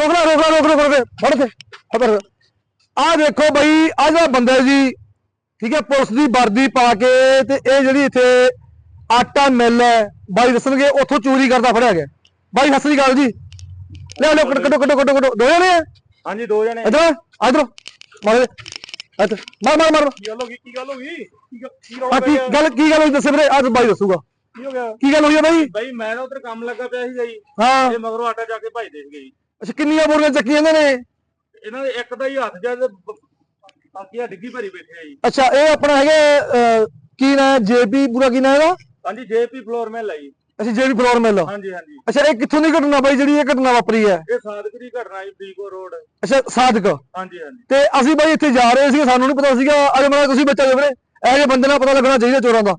ਰੋਕ ਲੈ ਰੋਕ ਲੈ ਰੋਕ ਰੋਕ ਲੈ। ਫੜ ਕੇ ਫੜ ਆ ਦੇਖੋ ਬਈ ਆ ਜਿਹੜਾ ਬੰਦਾ ਜੀ ਠੀਕ ਹੈ ਪੁਲਿਸ ਦੀ ਵਰਦੀ ਪਾ ਕੇ ਤੇ ਇਹ ਜਿਹੜੀ ਇੱਥੇ ਆਟਾ ਮਿਲ ਹੈ ਬਾਈ ਦੱਸਣਗੇ ਉੱਥੋਂ ਚੋਰੀ ਕਰਦਾ ਫੜਿਆ ਗਿਆ। ਬਾਈ ਸਤਿ ਸ੍ਰੀ ਅਕਾਲ ਜੀ। ਲੈ ਲੋ ਕੱਢੋ ਕੱਢੋ ਕੱਢੋ ਕੱਢੋ ਦੋ ਜਣੇ ਹਾਂਜੀ ਦੋ ਜਣੇ। ਇਧਰ ਇਧਰ। ਮਾਰ ਇੱਧਰ। ਮਾਰ ਮਾਰ ਮਾਰ। ਕੀ ਗੱਲ ਹੋ ਗਈ? ਕੀ ਗੱਲ ਹੋ ਗਈ? ਕੀ ਗੱਲ- ਕੀ? ਗੱਲ ਕੀ ਗੱਲ ਹੋਈ ਦੱਸੇ ਵੀਰੇ? ਅੱਜ ਬਾਈ ਦੱਸੂਗਾ। ਕੀ ਹੋ ਗਿਆ? ਕੀ ਗੱਲ ਹੋਈ ਹੈ ਬਾਈ? ਬਾਈ ਮੈਂ ਨਾ ਉਧਰ ਕੰਮ ਲੱਗਾ ਪਿਆ ਸੀਗਾ ਜੀ ਹਾਂ। ਤੇ ਮਗਰੋਂ ਆਟਾ ਜਾ ਕੇ ਭਜਦੇ ਸੀਗੇ ਜੀ। ਅੱਛਾ ਕਿੰਨੀਆਂ ਬੋਰੀਆਂ ਚੱਕੀਆਂ ਇਹਨਾਂ ਨੇ? ਇਹਨਾਂ ਦੇ ਇੱਕ ਦਾ ਹੀ ਹੱਥ ਜਦ ਬਾਕੀ ਆ ਡਿੱਗੀ ਭਰੀ ਬੈਠੇ ਆ ਜੀ। ਅੱਛਾ ਇਹ ਆਪਣਾ ਹੈਗਾ ਕੀ ਨਾ ਜੇਪੀ ਪੂਰਾ ਕੀ ਨਾ ਹੈਗਾ ਹਾਂਜੀ ਜੇਪੀ ਫਲੋਰ ਮਿਲ ਆ ਜੀ। ਅੱਛਾ ਜੇਪੀ ਫਲੋਰ ਮਿਲ। ਹਾਂਜੀ ਹਾਂਜੀ। ਅੱਛਾ ਇਹ ਕਿੱਥੋਂ ਦੀ ਘਟਨਾ ਬਾਈ ਜਿਹੜੀ ਇਹ ਘਟਨਾ ਵਾਪਰੀ ਹੈ? ਇਹ ਸਾਦਗਰੀ ਘਟਨਾ ਜੀ ਬੀਕੋ ਰੋਡ। ਅੱਛਾ ਸਾਦਕ। ਹਾਂਜੀ ਹਾਂਜੀ। ਤੇ ਅਸੀਂ ਬਾਈ ਇੱਥੇ ਜਾ ਰਹੇ ਸੀ ਸਾਨੂੰ ਨਹੀਂ ਪਤਾ ਸੀਗਾ ਅਰੇ ਮਰਾ ਤੁਸੀਂ ਬੱਚਾ ਜੇ ਵੀਰੇ। ਇਹੋ ਜਿਹੇ ਬੰਦੇ ਨਾਲ ਪਤਾ ਲੱਗਣਾ ਚਾਹੀਦਾ ਚੋਰਾਂ ਦਾ।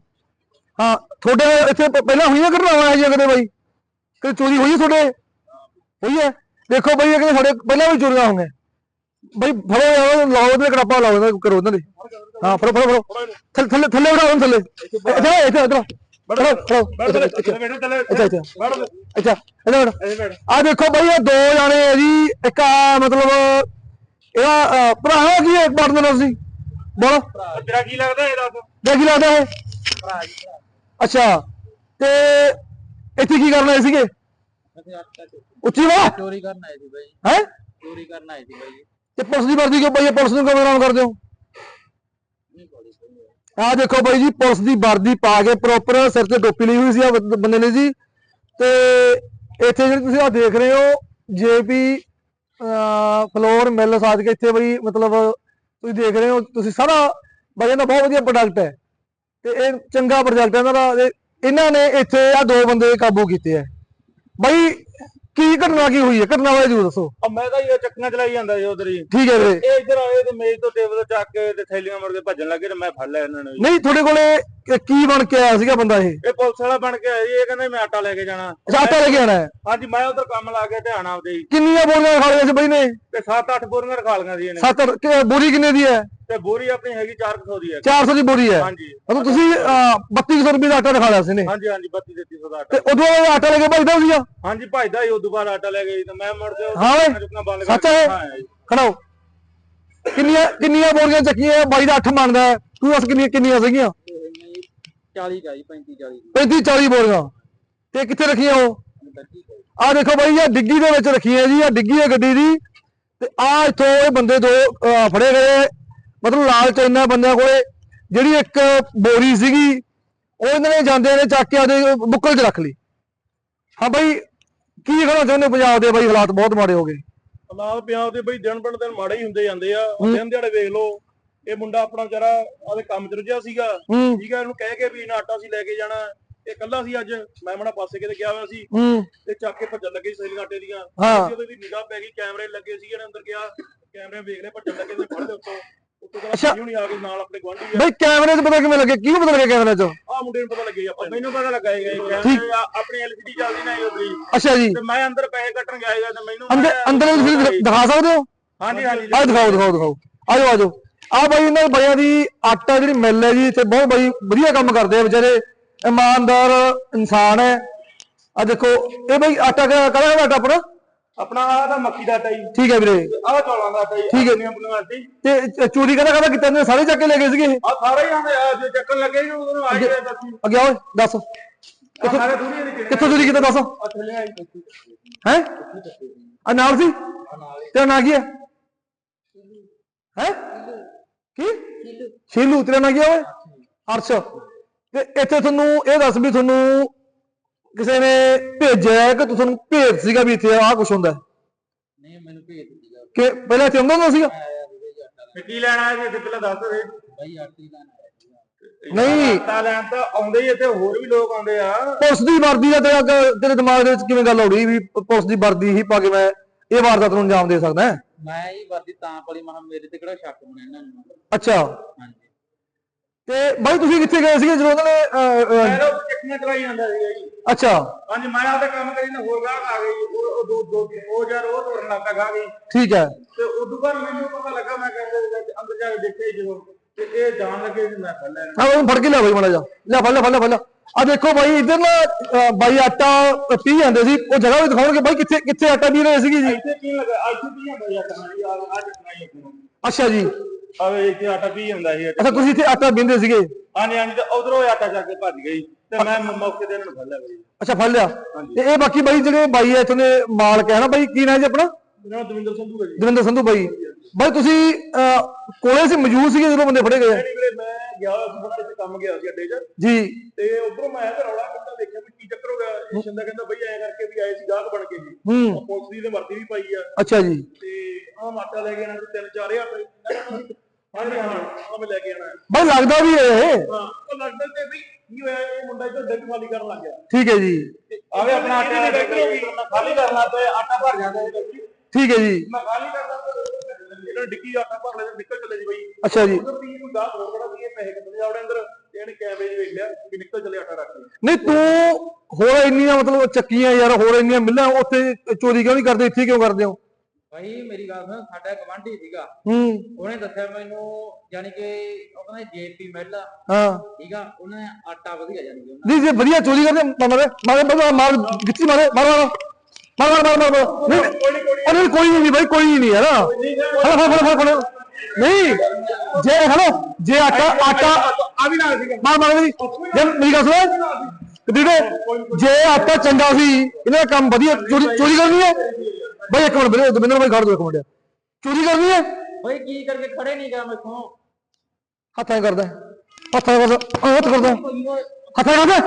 ਹਾਂ ਤੁਹਾਡੇ ਇੱਥੇ ਪਹਿਲਾਂ ਹੋਈਆਂ ਘਟਨਾਵਾਂ ਇਹ ਜਿਹੀਆਂ ਕਦੇ ਬਾਈ? ਕਿ ਚੋਰੀ ਹੋਈ ਹੈ ਤੁਹਾਡੇ? ਹੋਈ ਹੈ? ਦੇਖੋ ਬਾਈ ਇਹ ਕਹਿੰਦੇ ਸਾਡੇ ਪਹਿਲਾਂ ਵੀ ਚੋਰੀਆਂ ਹੋਈਆਂ। ਬਾਈ ਫੜੋ ਯਾਰ ਲਾਓ ਇਹਦੇ ਕੜਾਪਾ ਲਾਓ ਇਹਨਾਂ ਦੇ, ਕਰੋ ਇਹਨਾਂ ਦੇ। ਹਾਂ ਫੜੋ ਫੜੋ ਫੜੋ। ਥੱਲੇ ਥੱਲੇ ਥੱਲੇ ਉਠਾਓ ਥੱਲੇ। ਇੱਥੇ ਇੱਥੇ ਇੱਧਰ ਫੜੋ ਫੜੋ। ਅੱਛਾ ਅੱਛਾ ਅੱਛਾ ਇੱਧਰ। ਇਹ ਆ ਦੇਖੋ ਬਈ ਇਹ ਦੋ ਜਾਣੇ ਆ ਜੀ। ਇੱਕ ਆ ਮਤਲਬ ਇਹਦਾ ਭਰਾ ਹੈ ਕੀ ਹੈ ਪਾਰਟਨਰ ਸੀ ਬੋਲੋ। ਤੇਰਾ ਕੀ ਲੱਗਦਾ ਇਹ ਦੱਸ। ਦੇਖੀ ਲੱਗਦਾ ਹੈ ਭਰਾ ਜੀ ਭਰਾ। ਅੱਛਾ। ਤੇ ਇੱਥੇ ਕੀ ਕਰਨ ਆਏ ਸੀਗੇ? ਅਸੀਂ ਉੱਚੀ ਵਾ? ਚੋਰੀ ਕਰਨ ਆਏ ਸੀ ਬਾਈ। ਹੈ? ਚੋਰੀ ਕਰਨ ਆਏ ਸੀ ਬਾਈ। ਤੇ ਪੁਲਿਸ ਦੀ ਵਰਦੀ ਕਿਉਂ ਪਈ ਹੈ? ਪੁਲਿਸ ਨੂੰ ਕਿਉਂ ਬਦਨਾਮ ਕਰਦੇ ਹੋ ਨਹੀਂ ਆ ਦੇਖੋ ਬਾਈ ਜੀ ਪੁਲਿਸ ਦੀ ਵਰਦੀ ਪਾ ਕੇ ਪ੍ਰੋਪਰ ਸਿਰ ਤੇ ਟੋਪੀ ਲਈ ਹੋਈ ਸੀ ਆ ਬੰਦੇ ਨੇ ਜੀ। ਤੇ ਇੱਥੇ ਜਿਹੜੀ ਤੁਸੀਂ ਆ ਦੇਖ ਰਹੇ ਹੋ ਜੇਪੀ ਫਲੋਰ ਮਿਲ ਸਾਜ ਕੇ ਇੱਥੇ ਬਈ ਮਤਲਬ ਤੁਸੀਂ ਦੇਖ ਰਹੇ ਹੋ ਤੁਸੀਂ ਸਾਰਾ ਬਾਈ ਦਾ ਬਹੁਤ ਵਧੀਆ ਪ੍ਰੋਡਕਟ ਹੈ। ਤੇ ਇਹ ਚੰਗਾ ਪ੍ਰੋਜੈਕਟ ਹੈ ਇਹਨਾਂ ਦਾ। ਇਹਨਾਂ ਨੇ ਇੱਥੇ ਆ ਦੋ ਬੰਦੇ ਕਾਬੂ ਕੀਤੇ ਆ ਬਾਈ ਕੀ ਘਟਨਾ ਕੀ ਹੋਈ ਹੈ? ਘਟਨਾ ਬਾਰੇ ਜਰੂਰ ਦੱਸੋ। ਆ ਮੈਂ ਤਾਂ ਇਹ ਚੱਕੀਆਂ ਚਲਾਈ ਜਾਂਦਾ ਜੀ ਉਧਰ ਹੀ। ਠੀਕ ਹੈ ਵੀਰੇ। ਇਹ ਇੱਧਰ ਆਏ ਤੇ ਮੇਜ਼ ਤੋਂ ਟੇਬਲ ਤੋਂ ਚੱਕ ਕੇ ਤੇ ਥੈਲੀਆਂ ਮੁੜ ਕੇ ਭੱਜਣ ਲੱਗੇ ਤੇ ਮੈਂ ਫੜ ਲਿਆ ਇਹਨਾਂ ਨੂੰ ਜੀ। ਨਹੀਂ ਤੁਹਾਡੇ ਕੋਲੇ ਇਹ ਕੀ ਬਣ ਕੇ ਆਇਆ ਸੀਗਾ ਬੰਦਾ ਇਹ? ਇਹ ਪੁਲਿਸ ਵਾਲਾ ਬਣ ਕੇ ਆਇਆ ਜੀ ਇਹ ਕਹਿੰਦਾ ਮੈਂ ਆਟਾ ਲੈ ਕੇ ਜਾਣਾ। ਅੱਛਾ, ਆਟਾ ਲੈ ਕੇ ਆਣਾ ਹੈ? ਹਾਂਜੀ ਮੈਂ ਉਧਰ ਕੰਮ ਲਾ ਕੇ ਧਿਆਨ ਆਪਦੇ ਜੀ ਕਿੰਨੀਆਂ ਬੋਰੀਆਂ ਖਾ ਲਈਆਂ ਸੀ ਬਾਈ ਨੇ? ਤੇ 7-8 ਬੋਰੀਆਂ ਰਖਾ ਲਈਆਂ ਸੀ ਇਹਨੇ। ਸੱਤ ਕਿ- ਬੋਰੀ ਕਿੰਨੇ ਦੀ ਹੈ? ਤੇ ਬੋਰੀ ਆਪਣੀ ਹੈਗੀ 400 ਦੀ ਹੈ। 400 ਦੀ ਬੋਰੀ ਹੈ? ਹਾਂਜੀ। ਮਤਲਬ ਤੁਸੀਂ ਅਹ, 3200 ਰੁਪਏ ਦਾ ਆਟਾ ਦਿਖਾ ਲਿਆ ਸੀ ਨੇ ਹਾਂਜੀ ਹਾਂਜੀ 32 3300 ਦਾ ਤੇ ਆਟਾ ਉਦੋਂ ਇਹ ਆਟਾ ਲੈ ਕੇ ਭਜਦਾ ਸੀਗਾ? ਹਾਂਜੀ ਭਾਈਦਾ ਹੀ ਉਦੋਂ ਬਾਅਦ ਆਟਾ ਲੈ ਗਈ ਤੇ ਮੈਂ ਮੁੜ ਕੇ ਹਾਂ ਓਏ, ਚੁੱਕਣਾ ਬੰਦ ਸੱਚ ਹੈ? ਖੜਾਓ ਕਿੰਨੀਆਂ ਕਿੰਨੀਆਂ ਬੋਰੀਆਂ ਚੱਕੀਆਂ ਬਾਈ ਦਾ 8 ਮੰਨਦਾ ਹੈ। ਤੂੰ ਦੱਸ ਕਿੰਨੀਆਂ ਕਿੰਨੀਆਂ ਸੀਗੀਆਂ? 40 ਦਾ ਜੀ 35 40 ਦੀ 35 40 ਬੋਰੀਆਂ। ਤੇ ਕਿੱਥੇ ਰੱਖੀਆਂ ਉਹ? ਆ ਦੇਖੋ ਬਾਈ ਇਹ ਡਿੱਗੀ ਦੇ ਵਿੱਚ ਰੱਖੀਆਂ ਜੀ ਆ ਡਿੱਗੀ ਹੈ ਗੱਡੀ ਦੀ। ਤੇ ਆ ਇੱਥੋਂ ਇਹ ਬੰਦੇ ਦੋ ਫੜੇ ਗਏ। ਮਤਲਬ ਲਾਲ ਚੈਨਾ ਬੰਦਿਆਂ ਕੋਲੇ। ਜਿਹੜੀ ਇੱਕ ਬੋਰੀ ਸੀਗੀ ਉਹ ਇਹਨਾਂ ਨੇ ਜਾਂਦੇ ਨੇ ਚੱਕ ਕੇ ਆਦੇ ਬੁੱਕਲ 'ਚ ਰੱਖ ਲਈ। ਹਾਂ ਬਾਈ ਕੀ ਕਹਿਣਾ ਚਾਹੁੰਦੇ ਪੰਜਾਬ ਦੇ ਬਾਈ ਹਾਲਾਤ ਬਹੁਤ ਮਾੜੇ ਹੋ ਗਏ? ਹਾਲਾਤ ਪੰਜਾਬ ਦੇ ਬਈ ਦਿਨ ਬਣ ਦਿਨ ਮਾੜੇ ਹੀ ਹੁੰਦੇ ਜਾਂਦੇ ਆ। ਦਿਨ ਦਿਹਾੜੇ ਵੇਖ ਲਓ। ਇਹ ਮੁੰਡਾ ਆਪਣਾ ਵਿਚਾਰਾ ਆਦੇ ਕੰਮ ਚ ਰੁੱਝਿਆ ਸੀਗਾ। ਠੀਕ ਹੈ ਇਹਨੂੰ ਕਹਿ ਕੇ ਵੀ ਇਹਨਾਂ ਆਟਾ ਸੀ ਲੈ ਕੇ ਜਾਣਾ। ਇਹ ਕੱਲਾ ਸੀ ਅੱਜ ਮੈਂ ਮਣਾ ਪਾਸੇ ਕਿਤੇ ਗਿਆ ਹੋਇਆ ਸੀ। ਤੇ ਚੱਕ ਕੇ ਭੱਜਣ ਲੱਗੇ ਸੀ ਸੇਲੀਆਂ ਆਟੇ ਦੀਆਂ। ਹਾਂ। ਜਦੋਂ ਦੀ ਨਿਗਾਹ ਪੈ ਗਈ ਕੈਮਰੇ ਲੱਗੇ ਸੀ ਇਹਨੇ ਅੰਦਰ ਗਿਆ ਕੈਮਰੇ ਵੇਖ ਲਏ ਭੱਜਣ ਲੱਗੇ ਤੇ ਫੜ ਦੇ ਉੱਤੋਂ। ਨਹੀਂ ਆ ਕੇ ਨਾਲ ਆਪਣੇ ਗਵਾਂਢੀ ਆ। ਬਾਈ ਕੈਮਰੇ 'ਚ ਪਤਾ ਕਿਵੇਂ ਲੱਗੇ? ਕਿਹਨੂੰ ਪਤਾ ਲੱਗਿਆ ਕੈਮਰੇ 'ਚ? ਆਹ ਮੁੰਡੇ ਨੂੰ ਪਤਾ ਲੱਗੇ ਆਪਾਂ ਮੈਨੂੰ ਪਤਾ ਲੱਗਾ ਇਹ। ਕੈਮਰੇ ਆ- ਆਪਣੀ ਐਲਸੀਡੀ ਚੱਲਦੀ ਨਾ ਉਧਰ ਹੀ। ਅੱਛਾ ਜੀ। ਤੇ ਮੈਂ ਅੰਦਰ ਪੈਸੇ ਕੱਟਣ ਗਿਆ ਤੇ ਮੈਨੂੰ ਅੰਦਰ ਅੰਦਰ ਦਿਖ- ਦਿਖਾ ਸਕਦੇ ਹੋ? ਹਾਂਜੀ ਹਾਂਜੀ। ਆ ਦਿਖਾਓ ਦਿਖਾਓ ਦਿਖਾਓ। ਆਜੋ ਆਜੋ। ਆ ਬਾਈ ਇਹਨਾਂ ਦੇ ਬੜਿਆਂ ਦੀ ਆਟਾ ਜਿਹੜੀ ਮਿਲ ਹੈ ਜੀ ਇੱਥੇ ਬਹੁਤ ਬਾਈ ਵਧੀਆ ਕੰਮ ਕਰਦੇ ਆ ਵਿਚਾਰੇ। ਇਮਾਨਦਾਰ ਇਨਸਾਨ ਹੈ। ਆ ਦੇਖੋ ਇਹ ਬਾਈ ਆਟਾ ਕਰਾ ਆਟਾ ਆਪਣਾ? ਆਪਣਾ ਆਹ ਤਾਂ ਮੱਕੀ ਦਾ ਆਟਾ ਜੀ। ਠੀਕ ਹੈ ਵੀਰੇ। ਆਹ ਚੌਲਾਂ ਦਾ ਆਟਾ ਜੀ ਠੀਕ ਹੈ। ਆਪਣੀਆਂ ਆਟੇ ਤੇ ਚੋਰੀ ਕਦਾ ਕਦਾ ਕੀਤਾ ਨੇ ਸਾਰੇ ਚੱਕ ਕੇ ਲੈ ਗਏ ਸੀਗੇ? ਆ ਸਾਰੇ ਹੀ ਆਂਦੇ ਆ ਜੇ ਚੱਕਣ ਲੱਗੇ ਜੀ ਉਦੋਂ ਆਈ ਗਏ ਦੱਸੀ। ਅੱਗੇ ਆਓ ਦੱਸ। ਆਹ ਸਾਰੇ ਦੂਰੀ ਦੇ ਕਿੱਥੋਂ ਚੋਰੀ ਕੀਤਾ ਦੱਸ? ਆ ਥੱਲੇ ਆਈ ਹੈ? ਆ ਨਾਲ ਸੀ? ਤੇਰਾ ਨਾਂ ਕੀ ਹੈ? ਹੈ? ਕੀ? ਸ਼ੀਲੂ। ਤੇਰਾ ਨਾਂ ਕੀ ਹੈ ਓਏ? ਅਰਸ਼। ਤੇ ਇੱਥੇ ਤੁਹਾਨੂੰ ਇਹ ਦੱਸ ਵੀ ਤੁਹਾਨੂੰ ਕਿਸੇ ਨੇ ਭੇਜਿਆ ਹੈ ਕਿ ਤੁਹਾਨੂੰ ਭੇਜ ਸੀਗਾ ਵੀ ਇੱਥੇ ਆਹ ਕੁਝ ਹੁੰਦਾ ਹੈ? ਨਹੀਂ ਮੈਨੂੰ ਭੇਜ ਦਿੱਤਾ ਕਿ ਪਹਿਲਾਂ ਇੱਥੇ ਹੁੰਦਾ ਹੁੰਦਾ ਸੀਗਾ? ਲੈਣ। ਕੀ ਲੈਣਾ ਹੈ ਜੀ ਪਹਿਲਾਂ ਦੱਸ ਦੇ। ਬਾਈ ਆਟੀ ਲੈਣ ਸੀਗਾ। ਨਹੀਂ। ਆਟਾ ਲੈਣ ਤਾਂ ਆਉਂਦੇ ਹੀ ਇੱਥੇ ਹੋਰ ਵੀ ਲੋਕ ਆਉਂਦੇ ਆ। ਪੁਲਿਸ ਦੀ ਵਰਦੀ ਦਾ ਤੇਰਾ ਕ- ਤੇਰੇ ਦਿਮਾਗ ਦੇ ਵਿੱਚ ਕਿਵੇਂ ਗੱਲ ਔੜੀ ਵੀ ਪੁਲਿਸ ਦੀ ਵਰਦੀ ਹੀ ਪਾ ਕੇ ਮੈਂ ਇਹ ਵਾਰਦਾਤ ਨੂੰ ਅੰਜਾਮ ਦੇ ਸਕਦਾ ਹਾਂ? ਮੈਂ ਹੀ ਵਰਦੀ ਤਾਂ ਪਲੀ ਮਹਾ ਮੇਰੇ ਤੇ ਕਿਹੜਾ ਸ਼ੱਕ ਹੋਣਾ ਇਹਨਾਂ ਨੂੰ। ਅੱਛਾ। ਹਾਂਜੀ। ਤੇ ਬਾਈ ਤੁਸੀਂ ਕਿੱਥੇ ਗਏ ਸੀਗੇ ਜਦੋਂ ਉਹਨਾਂ ਨੇ ਮੈਂ ਉਹ ਚੱਕੀਆਂ ਚਲਾਈ ਜਾਂਦਾ ਸੀਗਾ ਜੀ। ਅੱਛਾ। ਹਾਂਜੀ ਮੈਂ ਆਪਦਾ ਕੰਮ ਕਰੀ ਨਾ ਹੋਰ ਗਾਹਕ ਆ ਗਈ ਉਹ ਦੋ ਦੋ ਉਹ ਯਾਰ ਉਹ ਤੋੜਨ ਲੱਗ ਪਿਆ ਗਾਹਕ ਜੀ। ਠੀਕ ਹੈ। ਤੇ ਉਦੋਂ ਬਾਅਦ ਮੈਨੂੰ ਪਤਾ ਲੱਗਾ ਮੈਂ ਕਹਿੰਦੇ ਅੰਦਰ ਜਾ ਕੇ ਦੇਖਿਆ ਜੀ ਜਦੋਂ ਤੇ ਇਹ ਜਾਣ ਲੱਗੇ ਮੈਂ ਫੜ ਲੈਣਾ ਆ ਉਹਨੂੰ ਫੜ ਕੇ ਲਿਆ ਬਾਈ ਮਾੜਾ ਜਾ ਲੈ ਫੜ ਲੈ ਫੜ ਲੈ ਫੜ ਲੈ ਆ ਦੇਖੋ ਬਾਈ ਇਧਰ ਨਾ ਬਾਈ ਆਟਾ ਪੀ ਜਾਂਦੇ ਸੀ। ਉਹ ਜਗ੍ਹਾ ਵੀ ਦਿਖਾਉਣਗੇ ਬਾਈ ਕਿੱਥੇ ਕਿੱਥੇ ਆਟਾ ਪੀ ਰਹੇ ਸੀਗੇ ਜੀ? ਇੱਥੇ ਕੀ ਲੱਗਾ ਇੱਥੇ ਯਾਰ ਆ ਅੱਛਾ ਜੀ। ਆਵੇ ਇੱਥੇ ਆਟਾ ਪੀ ਜਾਂਦਾ ਸੀ। ਅੱਛਾ ਤੁਸੀਂ ਇੱਥੇ ਆਟਾ ਪੀਂਦੇ ਸੀਗੇ? ਹਾਂਜੀ ਹਾਂਜੀ ਤੇ ਉਧਰੋਂ ਆਟਾ ਚੱਕ ਕੇ ਭੱਜ ਗਈ ਤੇ ਮੈਂ ਮ- ਮੌਕੇ ਤੇ ਇਹਨਾਂ ਨੂੰ ਫੜ ਲਿਆ ਬਈ। ਅੱਛਾ ਫੜ ਲਿਆ। ਤੇ ਇਹ ਬਾਕੀ ਬਾਈ ਜਿਹੜੇ ਬਾਈ ਆ ਇੱਥੋਂ ਦੇ ਮਾਲਕ ਹੈ ਨਾ ਬਾਈ ਕੀ ਨਾਮ ਜੀ ਆਪਣਾ? ਮੇਰਾ ਦਵਿੰਦਰ ਸੰਧੂ ਹੈ ਜੀ। ਦਵਿੰਦਰ ਸੰਧੂ ਬਾਈ। ਬਾਈ ਤੁਸੀਂ ਅਹ, ਕੋਲੇ ਸੀ ਮੌਜੂਦ ਸੀਗੇ ਜਦੋਂ ਬੰਦੇ ਫੜੇ ਗਏ ਆ? ਨਹੀਂ ਵੀਰੇ ਮੈਂ ਗਿਆ ਸੀ ਬੜਾ ਇੱਥੇ ਕੰਮ ਗਿਆ ਸੀ ਅੱਡੇ 'ਚ। ਜੀ। ਤੇ ਉਧਰੋਂ ਮੈਂ ਆਇਆ ਤੇ ਰੌਲਾ ਕਿੰਨਾ ਦੇਖਿਆ ਵੀ ਕੀ ਚੱਕਰ ਹੋ ਗਿਆ। ਇਹ ਸ਼ਿੰਦਾ ਕਹਿੰਦਾ ਬਈ ਐਂ ਕਰਕੇ ਵੀ ਆਏ ਸੀ ਗਾਹਕ ਬਣ ਕੇ ਜੀ। ਹੂੰ। ਪੁਲਿਸ ਦੀ ਤੇ ਵਰਦੀ ਵੀ ਪਾਈ ਆ। ਅੱਛਾ ਜੀ। ਤੇ ਆਹ ਮਾਟਾ ਲੈ ਕੇ ਆਣਾ ਤਿੰਨ ਚਾਰ ਹਜ਼ਾਰ ਰੁਪਏ ਹਾਂਜੀ ਹਾਂ ਆਹ ਮੈਂ ਲੈ ਕੇ ਆਣਾ ਬਾਈ ਲੱਗਦਾ ਵੀ ਇਹ। ਹਾਂ ਉਹ ਲੱਗਦਾ ਤੇ ਵੀ ਕੀ ਹੋਇਆ ਇਹ ਮੁੰਡਾ ਇੱਧਰ ਡੱਕ ਖਾਲੀ ਕਰਨ ਲੱਗ ਗਿਆ। ਠੀਕ ਹੈ ਜੀ। ਆਵੇ ਆਪਣਾ ਆਟਾ ਖਾਲੀ ਕਰਨਾ ਤੇ ਆਟਾ ਭਰ ਜਾਂਦਾ ਡੱਕੀ। ਠੀਕ ਹੈ ਜੀ। ਮੈਂ ਖਾਲੀ ਕਰਦਾ ਤੇ ਇਹਨਾਂ ਨੇ ਡਿੱਕੀ ਆਟਾ ਭਰ ਲਿਆ ਤੇ ਨਿਕਲ ਚੱਲੇ ਜੀ ਬਈ। ਅੱਛਾ ਜੀ। ਉਧਰ ਵੀ ਕੋਈ ਗਾਹਕ ਹੋਰ ਬੜਾ ਵੀ ਇਹ ਪੈਸੇ ਕਿੱਥੇ ਜਾਵੜੇ ਅੰਦਰ? ਤੇ ਇਹਨੇ ਕੈਮਰੇ 'ਚ ਵੇਖ ਲਿਆ ਕਿ ਨਿਕਲ ਚੱਲੇ ਆਟਾ ਰੱਖ ਕੇ। ਨਹੀਂ ਤੂੰ ਹੋਰ ਇੰਨੀਆਂ ਮਤਲਬ ਚੱਕੀਆਂ ਯਾਰ ਹੋਰ ਇੰਨੀਆਂ ਮਿਲਾਂ ਉੱਥੇ ਚੋਰੀ ਕਿਉਂ ਨਹੀਂ ਕਰਦੇ ਇੱਥੇ ਕਿਉਂ ਕਰਦੇ ਹੋ? ਭਾਈ ਮੇਰੀ ਗੱਲ ਸੁਣ ਸਾਡਾ ਗਵਾਂਢੀ ਸੀਗਾ। ਹੂੰ। ਉਹਨੇ ਦੱਸਿਆ ਮੈਨੂੰ ਯਾਨੀ ਕਿ ਉਹ ਕਹਿੰਦਾ ਜੇਪੀ ਮਿਲ ਆ। ਹਾਂ। ਠੀਕ ਆ ਉਹਨੇ ਆਟਾ ਵਧੀਆ ਯਾਨੀ ਕਿ ਨਹੀਂ ਜੇ ਵਧੀਆ ਚੋਰੀ ਕਰਦੇ ਮਾਰੇ ਮਾਰੇ ਮਾਰੇ ਮਾਰ ਗਿੱਚੀ ਮਾਰੇ ਮਾਰ। ਮਾਰ ਮਾਰ ਮਾਰ ਮਾਰ ਮਾਰ ਮਾਰ ਨਹੀਂ ਕੋਈ ਨਹੀਂ ਕੋਈ ਉਹ ਨਹੀਂ ਕੋਈ ਨਹੀਂ ਬਾਈ ਕੋਈ ਨਹੀਂ ਯਾਰ। ਫੜ ਫੜ ਫੜ ਫੜ ਫੜ। ਨਹੀਂ ਜੇ ਹਲੋ ਜੇ ਆਟਾ ਆਟਾ। ਆ ਵੀ ਨਾਲ ਸੀਗਾ ਮਾਰ ਮਾਰ ਮੇਰੀ। ਜੇ ਮੇਰੀ ਗੱਲ ਸੁਣ। ਵੀਰੇ ਜੇ ਆਟਾ ਚੰਗਾ ਸੀ ਇਹਨਾਂ ਦਾ ਕੰਮ ਵਧੀਆ ਚੋਰੀ ਚੋਰੀ ਕਰਨੀ ਹੈ। ਬਾਈ ਇੱਕ ਮਿੰਟ ਵੀਰੇ ਦਵਿੰਦਰ ਬਾਈ ਖੜ ਦੋ ਇੱਕ ਮਿੰਟ। ਚੋਰੀ ਕਰਨੀ ਹੈ? ਭਾਈ ਕੀ ਕਰਕੇ ਖੜੇ ਨਹੀਂ ਗਿਆ ਮੈਥੋਂ? ਹੱਥਾਂ ਨਾਲ ਕਰਦਾ। ਹੱਥਾਂ ਨਾਲ ਕਰਦਾ। ਆਹ ਹੱਥ ਕਰਦਾ। ਹੱਥਾਂ ਨਾਲ ਕਰਦਾ।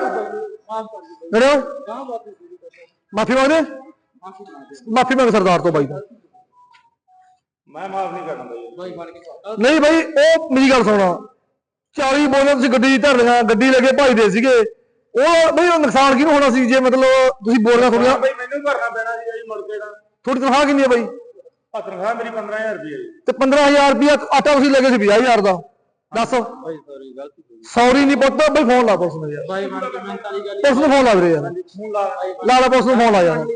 ਮਾਫ ਕਰ ਦਿਓ। ਮੇਰੇ ਗਾਂ ਬਾਤ ਸ਼ੁਰੂ ਕਰੋ ਮਾਫੀ ਮੰਗਦੇ। ਮਾਫੀ ਮੰਗ ਸਰਦਾਰ ਤੋਂ ਬਾਈ ਤੋਂ। ਮੈਂ ਮਾਫ ਨਹੀਂ ਕਰਨਾ ਬਈ। ਭਾਈ ਕੇ। ਨਹੀਂ ਬਾਈ ਉਹ ਮੇਰੀ ਗੱਲ ਸੁਣੋ। 40 ਬੋਲਾਂ ਤੁਸੀਂ ਗੱਡੀ ਧਰ ਲਿਆ ਗੱਡੀ ਲੱਗੇ ਭਜਦੇ ਸੀਗੇ। ਉਹ ਬਈ ਉਹ ਨੁਕਸਾਨ ਕਿਹਨੂੰ ਹੋਣਾ ਸੀ ਜੇ ਮਤਲਬ ਤੁਸੀਂ ਬੋਲਣਾ ਥੋੜੀਆਂ ਬਈ ਮੈਨੂੰ ਭਰਨਾ ਪੈਣਾ ਸੀ ਜੀ ਮੁੜ ਕੇ ਦਾ ਥੋੜੀ ਤਨਖਾਹ ਕਿੰਨੀ ਹੈ ਬਾਈ? ਆ ਤਨਖਾਹ ਮੇਰੀ 15000 ਰੁਪਏ ਜੀ। ਤੇ 15000 ਰੁਪਇਆ ਆਟਾ ਤੁਸੀਂ ਲੱਗੇ ਸੀ 50000 ਦਾ। ਦੱਸ। ਭਾਈ ਸੌਰੀ ਗਲਤੀ ਹੋ ਸੌਰੀ ਨਹੀਂ ਪੁੱਤ ਬਈ ਫੋਨ ਲਾ ਪੁਲਿਸ ਨੂੰ ਯਾਰ। ਭਾਈ ਕੇ ਮੈਂ ਤਾਲੀ ਗੱਲ ਪੁਲਿਸ ਨੂੰ ਫੋਨ ਲਾ ਵੀਰੇ ਯਾਰ। ਫੋਨ ਲਾ ਲਾ ਲਾ ਨੂੰ ਫੋਨ ਲਾ ਯਾਰ।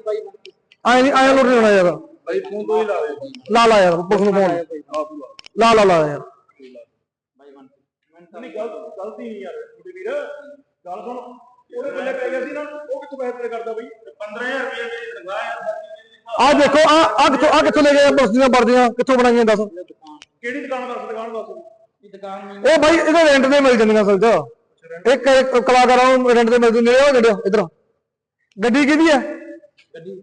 ਐ ਨਹੀਂ ਐ ਲੋਟ ਨਹੀਂ ਹੋਣਾ ਯਾਰ। ਬਈ ਫੋਨ ਤੋਂ ਹੀ ਲਾ ਦੇ। ਲਾ ਲਾ ਯਾਰ ਪੁਲਿਸ ਨੂੰ ਫੋਨ। ਲਾ ਲਾ ਲਾ ਯਾਰ। ਭਾਈ ਬਣ ਕੇ ਮੈਂ ਨਹੀਂ ਗਲਤ ਗਲਤੀ ਨਹੀਂ ਯਾਰ ਤੁਹਾਡੀ ਵੀਰ। ਗੱਲ ਸੁਣ ਉਹਦੇ ਪੱਲੇ ਪੈ ਗਿਆ ਸੀ ਨਾ ਉਹ ਕਿੱਥੋਂ ਪੈਸੇ ਤੇਰੇ ਕਰਦਾ ਬਈ? 15000 ਰੁਪਏ ਮੇਰੀ ਤਨਖਾਹ ਯਾਰ ਆ ਦੇਖੋ ਆ ਆ ਕਿੱਥੋਂ ਆ ਕਿੱਥੋਂ ਲੈ ਗਏ ਪੁਲਿਸ ਦੀਆਂ ਵਰਦੀਆਂ? ਕਿੱਥੋਂ ਬਣਾਈਆਂ ਦੱਸ? ਦੁਕਾਨ। ਕਿਹੜੀ ਦੁਕਾਨ ਦੱਸ ਦੁਕਾਨ ਦੱਸ। ਇਹ ਦੁਕਾਨ ਮੈਨੂੰ ਇਹ ਬਾਈ ਇਹਦੇ ਰੈਂਟ ਤੇ ਮਿਲ ਜਾਂਦੀਆਂ ਅਸਲ 'ਚ। ਇੱਕ ਇੱਕ ਕਲਾਕਾਰਾਂ ਨੂੰ ਰੈਂਟ ਤੇ ਮਿਲ ਜਾਂਦੀ ਨੇ ਉਹ ਨੇੜੇ ਇਧਰ। ਗੱਡੀ ਕਿਹਦੀ ਹੈ? ਗੱਡੀ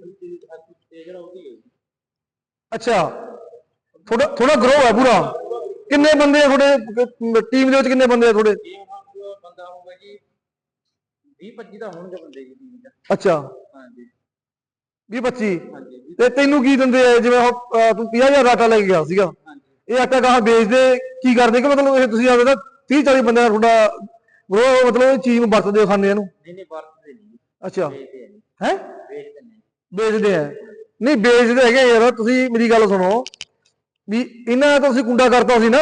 ਅੱਛਾ ਥੋੜਾ ਥੋੜਾ ਗਰੋ ਹੈ ਪੂਰਾ। ਕਿੰਨੇ ਬੰਦੇ ਆ ਤੁਹਾਡੇ ਟੀਮ ਦੇ ਵਿੱਚ ਕਿੰਨੇ ਬੰਦੇ ਆ ਤੁਹਾਡੇ? ਬੰਦਾ ਹੋਊਗਾ ਜੀ 20 25 ਦਾ ਹੋਣਗੇ ਬੰਦੇ ਜੀ ਟੀਮ ਦਾ। ਅੱਛਾ। ਹਾਂਜੀ। 20 25 ਹਾਂਜੀ ਵੀਹ- ਤੇ ਤੈਨੂੰ ਕੀ ਦਿੰਦੇ ਆ ਜਿਵੇਂ ਉਹ, ਤੂੰ 50000 ਆਟਾ ਲੈ ਕੇ ਗਿਆ ਸੀਗਾ। ਇਹ ਆਟਾ ਕਹਾਂ ਵੇਚਦੇ? ਕੀ ਕਰਦੇ? ਕਿ ਮਤਲਬ ਇਹ ਤੁਸੀਂ ਆਵੇ ਤਾਂ 30 40 ਬੰਦਿਆਂ ਦਾ ਤੁਹਾਡਾ ਗਰੋ ਮਤਲਬ ਇਹ ਚੀਜ਼ ਨੂੰ ਵਰਤਦੇ ਖਾਂਦੇ ਇਹਨੂੰ ਨਹੀਂ ਨਹੀਂ ਵਰਤਦੇ ਨਹੀਂ। ਅੱਛਾ। ਹੈ? ਵੇਚਦੇ ਨਹੀਂ। ਵੇਚਦੇ ਆ। ਨਹੀਂ ਵੇਚਦੇ ਹੈਗੇ ਯਾਰ ਤੁਸੀਂ ਮੇਰੀ ਗੱਲ ਸੁਣੋ। ਵੀ ਇਹਨਾਂ ਦਾ ਤਾਂ ਤੁਸੀਂ ਕੁੰਡਾ ਕਰਤਾ ਸੀ ਨਾ।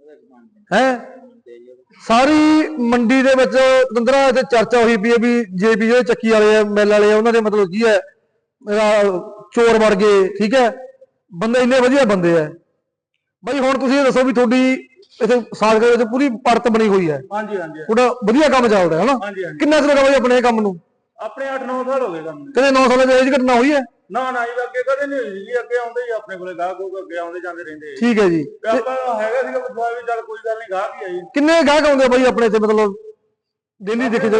ਉਹਦਾ ਹੈ? ਸਾਰੀ ਮੰਡੀ ਦੇ ਵਿੱਚ ਤੰਦਰਾ ਤੇ ਚਰਚਾ ਹੋਈ ਪਈ ਹੈ ਵੀ ਜੇਪੀ ਜਿਹੜੇ ਚੱਕੀ ਵਾਲੇ ਆ ਮਿਲ ਵਾਲੇ ਆ ਉਹਨਾਂ ਦੇ ਮਤਲਬ ਕੀ ਹੈ? ਮੇਰਾ ਚੋਰ ਵੜ ਗਏ ਠੀਕ ਹੈ? ਬੰਦੇ ਇੰਨੇ ਵਧੀਆ ਬੰਦੇ ਆ। ਬਾਈ ਹੁਣ ਤੁਸੀਂ ਇਹ ਦੱਸੋ ਵੀ ਤੁਹਾਡੀ ਇੱਥੇ ਸਾਲਗੜ ਵਿੱਚ ਪੂਰੀ ਪਰਤ ਬਣੀ ਹੋਈ ਹੈ। ਹਾਂਜੀ ਹਾਂਜੀ। ਤੁਹਾਡਾ ਵਧੀਆ ਕੰਮ ਚੱਲਦਾ ਹੈ ਹਨਾ? ਕਿੰਨਾ ਚਿਰ ਹੋ ਗਿਆ ਬਾਈ ਆਪਣੇ ਕੰਮ ਨੂੰ? ਆਪਣੇ 8-9 ਸਾਲ ਹੋ ਗਏ ਕੰਮ ਨੂੰ। ਕਦੇ 9 ਸਾਲਾਂ ਦੇ ਏਜ ਘਟਨਾ ਹੋਈ ਹੈ? ਨਾ ਨਾ ਜੀ ਅੱਗੇ ਕਦੇ ਨਹੀਂ ਹੋਈ ਜੀ ਅੱਗੇ ਆਉਂਦੇ ਹੀ ਆਪਣੇ ਕੋਲੇ ਗਾਹਕ ਹੋਊਗਾ ਅੱਗੇ ਆਉਂਦੇ ਜਾਂਦੇ ਰਹਿੰਦੇ ਠੀਕ ਹੈ ਜੀ। ਤੇ ਆਪਾਂ ਹੈਗਾ ਸੀਗਾ ਵਿਸ਼ਵਾਸ ਵੀ ਚੱਲ ਕੋਈ ਗੱਲ ਨਹੀਂ ਗਾਹਕ ਹੀ ਆਈ ਕਿੰਨੇ ਗਾਹਕ ਆਉਂਦੇ ਆ ਬਾਈ ਆਪਣੇ ਇੱਥੇ ਮਤਲਬ ਡੇਲੀ ਦੇਖੇ ਜਾ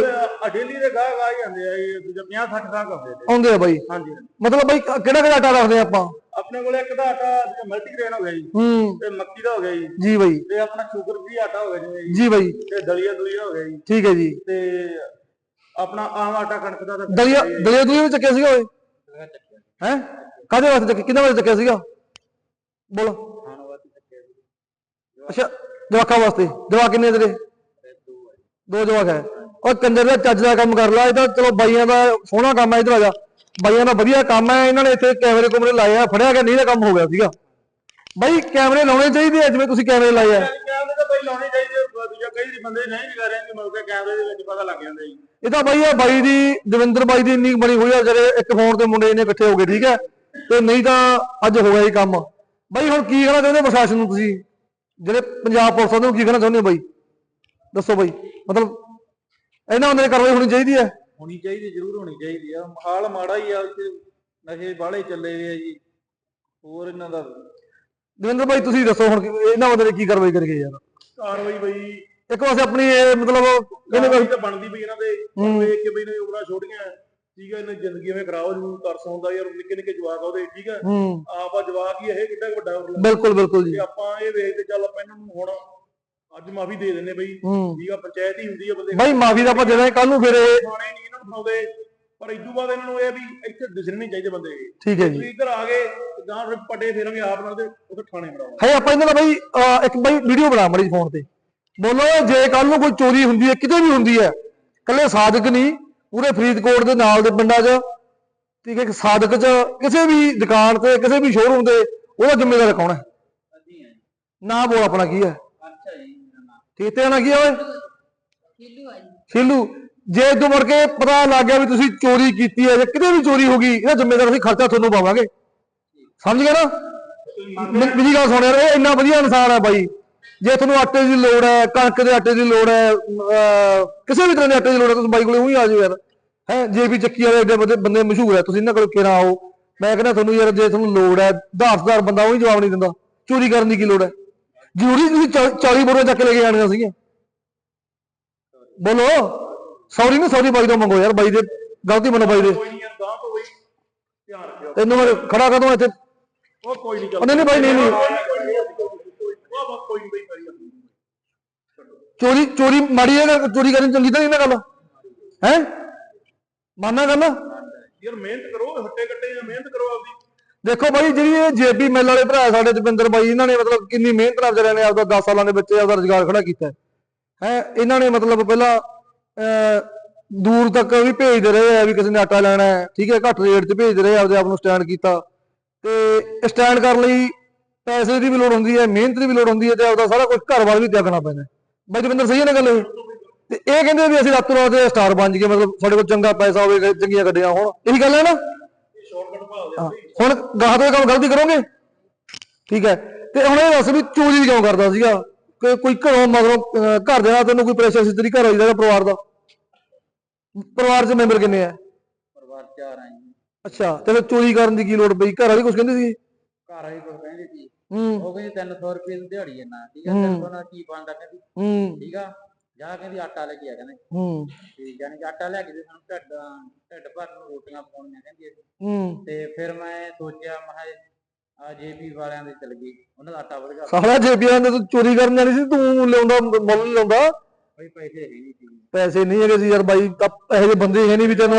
ਡੇਲੀ ਦੇ ਗਾਹਕ ਆ ਹੀ ਜਾਂਦੇ ਆ ਜੀ 50 60 ਗਾਹਕ ਆਉਂਦੇ ਨੇ ਆਉਂਦੇ ਆ ਬਾਈ। ਹਾਂਜੀ। ਮਤਲਬ ਬਾਈ ਕਿਹੜਾ ਕਿਹੜਾ ਆਟਾ ਰੱਖਦੇ ਆ ਆਪਾਂ? ਆਪਣੇ ਕੋਲੇ ਇੱਕ ਦਾ ਆਟਾ ਮਲਟੀ ਗ੍ਰੇਨ ਹੋ ਗਿਆ ਜੀ ਹੂੰ। ਤੇ ਮੱਕੀ ਦਾ ਹੋ ਗਿਆ ਜੀ। ਜੀ ਬਾਈ। ਤੇ ਆਪਣਾ ਸ਼ੂਗਰ ਫ੍ਰੀ ਆਟਾ ਹੋ ਗਿਆ ਜੀ। ਜੀ ਬਾਈ। ਤੇ ਦਲੀਆ ਦੁਲੀਆ ਹੋ ਗਿਆ ਜੀ। ਠੀਕ ਹੈ ਜੀ। ਤੇ ਆਪਣਾ ਆਮ ਆਟਾ ਕਣਕ ਦਾ ਤਾਂ ਦਲੀਆ ਦਲੀਆ ਦੂਆ ਵੀ ਚੱਕਿਆ ਸੀਗਾ ਓਏ। ਹੈ? ਕਾਹਦੇ ਵਾਸਤੇ ਚੱਕਿਆ? ਕਿਹਦੇ ਵਾਸਤੇ ਚੱਕਿਆ ਸੀਗਾ? ਬੋਲ। ਅੱਛਾ ਜਵਾਕਾਂ ਵਾਸਤੇ। ਜਵਾਕ ਕਿੰਨੇ ਤੇਰੇ? ਦੋ ਦੋ ਜਵਾਕ ਹੈ। ਓਏ ਕੰਜਰ ਦਾ ਚੱਜ ਦਾ ਕੰਮ ਕਰ ਲਾ ਇਹ ਤਾਂ ਚਲੋ ਬਾਈਆਂ ਦਾ ਸੋਹਣਾ ਕੰਮ ਹੈ ਇਧਰ ਆ ਜਾ। ਬਾਈਆਂ ਦਾ ਵਧੀਆ ਕੰਮ ਹੈ ਇਹਨਾਂ ਨੇ ਇੱਥੇ ਕੈਮਰੇ ਕੁਮਰੇ ਲਾਏ ਆ ਫੜਿਆ ਗਿਆ ਨਹੀਂ ਤਾਂ ਕੰਮ ਹੋ ਗਿਆ ਸੀਗਾ। ਬਾਈ ਕੈਮਰੇ ਲਾਉਣੇ ਚਾਹੀਦੇ ਆ ਜਿਵੇਂ ਤੁਸੀਂ ਕੈਮਰੇ ਲਾਏ ਆ। ਕੈਮਰੇ ਤਾਂ ਬਈ ਲਾਉਣੇ ਚਾਹੀਦੇ ਆ, ਦੂਜਾ ਕਈ ਬੰਦੇ ਨਹੀਂ ਵੀ ਕਰ ਰਹੇ ਕਿ ਮੌਕੇ ਕੈਮਰੇ ਦੇ ਵਿੱਚ ਪਤਾ ਲੱਗ ਜਾਂਦਾ ਜੀ। ਇਹ ਤਾਂ ਬਾਈ ਆ ਬਾਈ ਦੀ ਦਵਿੰਦਰ ਬਾਈ ਦੀ ਇੰਨੀ ਬਣੀ ਹੋਈ ਆ ਜਿਹੜੇ ਇੱਕ ਫੋਨ ਤੇ ਮੁੰਡੇ ਨੇ ਇਕੱਠੇ ਹੋ ਗਏ ਠੀਕ ਹੈ ਤੇ ਨਹੀਂ ਤਾਂ ਅੱਜ ਹੋ ਗਿਆ ਇਹ ਕੰਮ। ਬਾਈ ਹੁਣ ਕੀ ਕਹਿਣਾ ਚਾਹੁੰਦੇ ਹੋ ਪ੍ਰਸ਼ਾਸਨ ਨੂੰ ਤੁਸੀਂ? ਜਿਹੜੇ ਪੰਜਾਬ ਪੁਲਿਸ ਨੂੰ ਕੀ ਕਹਿਣਾ ਚਾਹੁੰਦੇ ਹੋ ਬਾਈ? ਦੱਸੋ ਬਾਈ ਮਤਲਬ ਇਹਨਾਂ ਬੰਦੇ ਦੀ ਕਾਰਵਾਈ ਹੋਣੀ ਚਾਹੀਦੀ ਹੈ ਹੋਣੀ ਚਾਹੀਦੀ ਜ਼ਰੂਰ ਹੋਣੀ ਚਾਹੀਦੀ ਆ। ਹਾਲ ਮਾੜਾ ਹੀ ਆ ਉੱਥੇ ਨਸ਼ੇ ਬਾਹਲੇ ਚੱਲੇ ਵੇ ਆ ਜੀ। ਹੋਰ ਇਹਨਾਂ ਦਾ ਦਵਿੰਦਰ ਭਾਈ ਤੁਸੀਂ ਦੱਸੋ ਹੁਣ ਕਿ ਇਹਨਾਂ ਬੰਦੇ ਨੇ ਕੀ ਕਾਰਵਾਈ ਕਰੀਏ ਯਾਰ? ਕਾਰਵਾਈ ਬਈ ਇੱਕ ਪਾਸੇ ਆਪਣੀ ਇਹ ਮਤਲਬ ਕਹਿੰਦੇ ਕਾਰਵਾਈ ਤਾਂ ਬਣਦੀ ਪਈ ਇਹਨਾਂ ਦੇ ਹੂੰ। ਵੇਖ ਕੇ ਬਈ ਇਹਨਾਂ ਦੀ ਉਮਰਾਂ ਛੋਟੀਆਂ ਠੀਕ ਹੈ ਇਹਨਾਂ ਜ਼ਿੰਦਗੀ ਐਵੇਂ ਖਰਾਬ ਹੋ ਜੂ ਤਰਸ ਆਉਂਦਾ ਯਾਰ ਨਿੱਕੇ ਨਿੱਕੇ ਜਵਾਕ ਉਹਦੇ ਠੀਕ ਹੈ। ਆਪ ਜਵਾਕ ਹੀ ਇਹ ਕਿੱਡਾ ਵੱਡਾ ਬਿਲਕੁਲ ਬਿਲਕੁਲ ਜੀ। ਆਪਾਂ ਇਹ ਵੇਖਦੇ ਚੱਲ ਆਪਾਂ ਇਹਨਾਂ ਨੂੰ ਹੁਣ ਅੱਜ ਮਾਫੀ ਦੇ ਦਿੰਨੇ ਬਈ। ਠੀਕ ਆ ਪੰਚਾਇਤ ਹੀ ਹੁੰਦੀ ਆ ਬੰਦੇ। ਭਾਈ ਮਾਫੀ ਦਾ ਆਪਾਂ ਕੱਲ ਨੂੰ ਫਿਰ ਇਹ ਥਾਣੇ ਨਹੀਂ ਇਹਨਾਂ ਨੂੰ ਫੜਾਉਂਦੇ ਪਰ ਇਦੋਂ ਬਾਅਦ ਇਹਨਾਂ ਨੂੰ ਇਹ ਵੀ ਇੱਥੇ ਦਿਸਣੇ ਨਹੀਂ ਚਾਹੀਦੇ ਬੰਦੇ। ਇਹ। ਠੀਕ ਹੈ ਜੀ। ਇੱਧਰ ਆ ਗਏ ਜਾਂ ਫਿਰ ਪੱਟੇ ਫੇਰਾਂਗੇ ਆਪ ਨਾਲ ਤੇ ਉੱਥੇ ਥਾਣੇ ਫੜਾਉਂਗੇ ਹੈ ਆਪਾਂ ਇਹਨਾਂ ਦਾ ਬਾਈ ਅਹ ਇੱਕ ਬਾਈ ਵੀਡੀਓ ਬਣਾ ਮੜੀ ਫੋਨ ਤੇ। ਬੋਲੋ ਜੇ ਕੱਲ ਨੂੰ ਕੋਈ ਚੋਰੀ ਹੁੰਦੀ ਹੈ ਕਿਤੇ ਵੀ ਹੁੰਦੀ ਹੈ ਕੱਲੇ ਸਾਦਕ ਨਹੀਂ ਪੂਰੇ ਫਰੀਦਕੋਟ ਦੇ ਨਾਲ ਦੇ ਪਿੰਡਾਂ 'ਚ ਠੀਕ ਹੈ ਕਿ ਸਾਦਕ 'ਚ ਕਿਸੇ ਵੀ ਦੁਕਾਨ ਤੇ ਕਿਸੇ ਵੀ ਸ਼ੋਰੂਮ ਤੇ ਉਹਦਾ ਜ਼ਿੰਮੇਵਾਰ ਕੌਣ ਹੈ? ਅਸੀਂ ਨਾ ਬੋਲ ਆਪਣਾ ਕੀ ਹੈ? ਅੱਛਾ ਜੀ ਮੇਰਾ ਨਾਮ। ਠੀਕ ਤੇ ਨਾ ਕੀ ਹੈ ਓਏ? ਕਿਲੂ ਆ ਜੀ। ਸ਼ੀਲੂ ਜੇ ਇਦੋਂ ਮੁੜ ਕੇ ਪਤਾ ਲੱਗ ਗਿਆ ਵੀ ਤੁਸੀਂ ਚੋਰੀ ਕੀਤੀ ਹੈ ਜਾਂ ਕਿਤੇ ਵੀ ਚੋਰੀ ਹੋ ਗਈ ਇਹਦਾ ਜ਼ਿੰਮੇਵਾਰ ਅਸੀਂ ਖਰਚਾ ਤੁਹਾਨੂੰ ਪਾਵਾਂਗੇ। ਸਮਝ ਗਏ ਨਾ? ਮੇਰੀ ਗੱਲ ਸੁਣ ਯਾਰ ਇਹ ਇੰਨਾ ਵਧੀਆ ਇਨਸਾਨ ਹੈ ਬਾਈ। ਜੇ ਤੁਹਾਨੂੰ ਆਟੇ ਦੀ ਲੋੜ ਹੈ ਕਣਕ ਦੇ ਆਟੇ ਦੀ ਲੋੜ ਹੈ ਕਿਸੇ ਵੀ ਤਰ੍ਹਾਂ ਦੇ ਆਟੇ ਦੀ ਲੋੜ ਹੈ ਤੁਸੀਂ ਬਾਈ ਕੋਲੇ ਉਹੀ ਆ ਜਾਓ ਯਾਰ। ਹੈ ਜੇ ਵੀ ਚੱਕੀ ਵਾਲੇ ਏਡੇ ਬੰਦੇ ਬੰਦੇ ਮਸ਼ਹੂਰ ਹੈ ਤੁਸੀਂ ਇਹਨਾਂ ਕੋਲ ਕਿਹੜਾ ਆਓ? ਮੈਂ ਕਹਿੰਦਾ ਤੁਹਾਨੂੰ ਯਾਰ ਜੇ ਤੁਹਾਨੂੰ ਲੋੜ ਹੈ ਧਾਰਸਦਾਰ ਬੰਦਾ ਉਹੀ ਜਵਾਬ ਨਹੀਂ ਦਿੰਦਾ। ਚੋਰੀ ਕਰਨ ਦੀ ਕੀ ਲੋੜ ਹੈ? ਜ਼ਰੂਰੀ ਤੁਸੀਂ 40 ਬੋਰੀਆਂ ਚੱਕ ਕੇ ਲੈ ਕੇ ਜਾਣੀਆਂ ਸੀਗੀਆਂ। ਬੋਲੋ। ਸੌਰੀ ਨਾ ਸੌਰੀ ਬਾਈ ਤੋਂ ਮੰਗੋ ਯਾਰ ਬਾਈ ਦੇ ਗਲਤੀ ਮੰਨੋ ਬਾਈ ਦੇ। ਕੋਈ ਨਹੀਂ ਯਾਰ ਗਾਂ ਤੋਂ ਬਈ ਧਿਆਨ ਰੱਖਿਓ। ਤੈਨੂੰ ਮੈਂ ਖੜਾ ਕਦੋਂ ਇੱਥੇ। ਉਹ ਕੋਈ ਨਹੀਂ ਚੱਲ ਨਹੀਂ ਨਹੀਂ ਬਾਈ ਨਹੀਂ ਨਹੀਂ। ਉਹ ਬਸ ਕੋਈ ਨਹੀਂ ਬਈ ਕਰੀ ਜਾਂਦੀ। ਚੋਰੀ ਚੋਰੀ ਮਾੜੀ ਹੈ ਕਿ ਚੋਰੀ ਕਰਨੀ ਚੰਗੀ ਤਾਂ ਨਹੀਂ ਨਾ ਗੱਲ? ਹੈ? ਮੰਨਣਾ ਗੱਲ? ਯਾਰ ਮਿਹਨਤ ਕਰੋ ਹੱਟੇ ਕੱਟੇ ਜਾਂ ਮਿਹਨਤ ਕਰੋ ਆਪਦੀ। ਦੇਖੋ ਬਾਈ ਜਿਹੜੀ ਇਹ ਜੇਪੀ ਮਿੱਲ ਵਾਲੇ ਭਰਾ ਸਾਡੇ ਜਪਿੰਦਰ ਬਾਈ ਇਹਨਾਂ ਨੇ ਮਤਲਬ ਕਿੰਨੀ ਮਿਹਨਤ ਨਾਲ ਵਿਚਾਰਿਆਂ ਨੇ ਆਪਦਾ 10 ਸਾਲਾਂ ਦੇ ਵਿੱਚ ਆਪਦਾ ਰੁਜ਼ਗਾਰ ਖੜਾ ਕੀਤਾ ਹੈ। ਹੈਂ, ਇਹਨਾਂ ਨੇ ਮਤਲਬ ਪਹਿਲਾਂ ਅਹ, ਦੂਰ ਤੱਕ ਵੀ ਭੇਜਦੇ ਰਹੇ ਆ ਵੀ ਕਿਸੇ ਨੇ ਆਟਾ ਲੈਣਾ ਹੈ ਠੀਕ ਹੈ? ਘੱਟ ਰੇਟ 'ਚ ਭੇਜਦੇ ਰਹੇ ਆਪਦੇ ਆਪ ਨੂੰ ਸਟੈਂਡ ਕੀਤਾ। ਤੇ ਸਟੈਂਡ ਕਰਨ ਲਈ ਪੈਸੇ ਦੀ ਵੀ ਲੋੜ ਹੁੰਦੀ ਹੈ, ਮਿਹਨਤ ਦੀ ਵੀ ਲੋੜ ਹੁੰਦੀ ਹੈ ਤੇ ਆਪਦਾ ਸਾਰਾ ਕੁਝ ਘਰ-ਬਾਰ ਵੀ ਤਿਆਗਣਾ ਪੈਂਦਾ ਬਾਈ ਜਪਿੰਦਰ ਸਹੀ ਹੈ ਨਾ ਗੱਲ ਇਹ? ਤੇ ਇਹ ਕਹਿੰਦੇ ਵੀ ਅਸੀਂ ਰਾਤੋਂ ਰਾਤ ਸਟਾਰ ਬਣ ਜਾਈਏ, ਮਤਲਬ ਸਾਡੇ ਕੋਲ ਚੰਗਾ ਪੈਸਾ ਹੋਵੇ ਚੰਗੀਆਂ ਗੱਡੀਆਂ ਹੋਣ। ਇਹੀ ਗੱਲ ਹੈ ਨਾ? ਹੁਣ ਗਾਹ ਤੋਂ ਕੰਮ ਗਲਤੀ ਕਰੋਗੇ? ਠੀਕ ਹੈ। ਤੇ ਹੁਣ ਇਹ ਦੱਸ ਵੀ ਚੋਰੀ ਕਿਉਂ ਕਰਦਾ ਸੀਗਾ? ਕਿ ਕੋਈ ਘਰੋਂ ਮਗਰੋਂ ਘਰ ਦੇ ਨਾਲ ਤੈਨੂੰ ਕੋਈ ਪ੍ਰੈਸ਼ਰ ਸੀ ਤੇਰੀ ਘਰ ਵਾਲੀ ਦਾ ਪਰਿਵਾਰ ਦਾ? ਪਰਿਵਾਰ 'ਚ ਮੈਂਬਰ ਕਿੰਨੇ ਆ? ਪਰਿਵਾਰ ਚਾਰ ਆ ਅੱਛਾ ਤੇ ਫਿਰ ਚੋਰੀ ਕਰਨ ਦੀ ਕੀ ਲੋੜ ਪਈ? ਘਰ ਵਾਲੀ ਕੁਝ ਕਹਿੰਦੀ ਸੀ? ਘਰ ਆਈ ਕੋਲ ਕਹਿੰਦੇ ਸੀ। ਹੂੰ। ਉਹ ਕਹਿੰਦੀ 300 ਰੁਪਏ ਦੀ ਦਿਹਾੜੀ ਹੈ ਨਾ ਠੀਕ ਆ ਹੂੰ। 300 ਨਾਲ ਕੀ ਬਣਦਾ ਕਹਿੰਦੀ। ਹੂੰ। ਠੀਕ ਆ ਜਾ ਕਹਿੰਦੀ ਆਟਾ ਲੈ ਕੇ ਆ ਕਹਿੰਦੇ। ਹੂੰ। ਤੇ ਜਾਨੀ ਕਿ ਆਟਾ ਲੈ ਕੇ ਦੇ ਸਾਨੂੰ ਢੱਡ ਢੱਡ ਭਰਨ ਨੂੰ ਰੋਟੀਆਂ ਪਾਉਣੀਆਂ ਕਹਿੰਦੀ ਅਸੀਂ। ਹੂੰ। ਤੇ ਫਿਰ ਮੈਂ ਸੋਚਿਆ ਮੈਂ ਆ ਜੇਪੀ ਵਾਲਿਆਂ ਦੇ ਚਲ ਗਈ ਉਹਨਾਂ ਦਾ ਆਟਾ ਵਧਗਾ ਸਾਲਾ ਜੇਬੀਆਂ ਦੇ ਤੂੰ ਚੋਰੀ ਕਰਨ ਜਾਣੀ ਸੀ ਤੂੰ ਲਿਆਉਂਦਾ ਮੁੱਲ ਨਹੀਂ ਲਾਉਂਦਾ ਬਈ ਪੈਸੇ ਹੈ ਨਹੀਂ ਸੀ। ਪੈਸੇ ਨਹੀਂ ਹੈਗੇ ਸੀ ਯਾਰ ਬਾਈ ਤਾਂ ਇਹੋ ਜਿਹੇ ਬੰਦੇ ਹੈ ਨਹੀਂ ਵੀ ਤੈਨੂੰ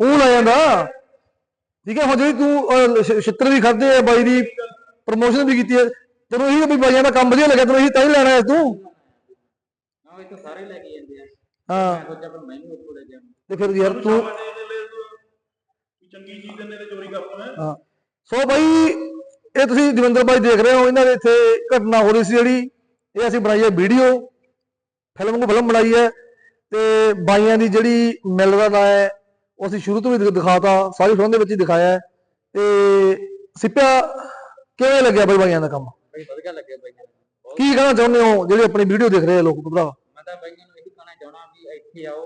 ਉਹ ਲੈ ਜਾਂਦਾ। ਠੀਕ ਹੈ ਹੁਣ ਜਿਹੜੀ ਤੂੰ ਛਿੱਤਰ ਵੀ ਖਾਦੇ ਆ ਬਾਈ ਦੀ ਪ੍ਰਮੋਸ਼ਨ ਵੀ ਕੀਤੀ ਹੈ ਤੈਨੂੰ ਇਹੀ ਵੀ ਬਾਈਆਂ ਦਾ ਕੰਮ ਵਧੀਆ ਲੱਗਿਆ ਤੈਨੂੰ ਇਹੀ ਤਾਂ ਹੀ ਲੈਣਾ ਹੈ ਤੂੰ। ਨਾ ਇਹ ਤਾਂ ਸਾਰੇ ਲੈ ਕੇ ਜਾਂਦੇ ਆ। ਹਾਂ। ਤੇ ਫਿਰ ਯਾਰ ਤੂੰ ਦੇ ਦੇ ਚੰਗੀ ਚੀਜ਼ ਦਿੰਦੇ ਤੇ ਚੋਰੀ ਕਰਦਾ ਹਾਂ। ਸੋ ਬਾਈ ਇਹ ਤੁਸੀਂ ਦਵਿੰਦਰ ਬਾਈ ਦੇਖ ਰਹੇ ਹੋ ਇਹਨਾਂ ਦੇ ਇੱਥੇ ਘਟਨਾ ਹੋ ਰਹੀ ਸੀ ਜਿਹੜੀ ਇਹ ਅਸੀਂ ਬਣਾਈ ਹੈ ਵੀਡੀਓ। ਫਿਲਮ ਨੂੰ ਫਿਲਮ ਬਣਾਈ ਹੈ ਤੇ ਬਾਈਆਂ ਦੀ ਜਿਹੜੀ ਮਿਲ ਦਾ ਨਾਂ ਹੈ ਉਹ ਅਸੀਂ ਸ਼ੁਰੂ ਤੋਂ ਵੀ ਦਿਖਾਤਾ ਸਾਰੀ ਫਿਲਮ ਦੇ ਵਿੱਚ ਹੀ ਦਿਖਾਇਆ ਹੈ। ਤੇ ਸਿੱਪਿਆ ਕਿਵੇਂ ਲੱਗਿਆ ਬਾਈ ਬਾਈਆਂ ਦਾ ਕੰਮ? ਬਈ ਵਧੀਆ ਲੱਗਿਆ ਬਹੁਤ ਕੀ ਕਹਿਣਾ ਚਾਹੁੰਦੇ ਹੋ ਜਿਹੜੇ ਆਪਣੀ ਵੀਡੀਓ ਦੇਖ ਰਹੇ ਆ ਲੋਕ ਭਰਾ ਮੈਂ ਤਾਂ ਬਈਆਂ ਨੂੰ ਇਹੀ ਕਹਿਣਾ ਚਾਹਣਾ ਵੀ ਇੱਥੇ ਆਓ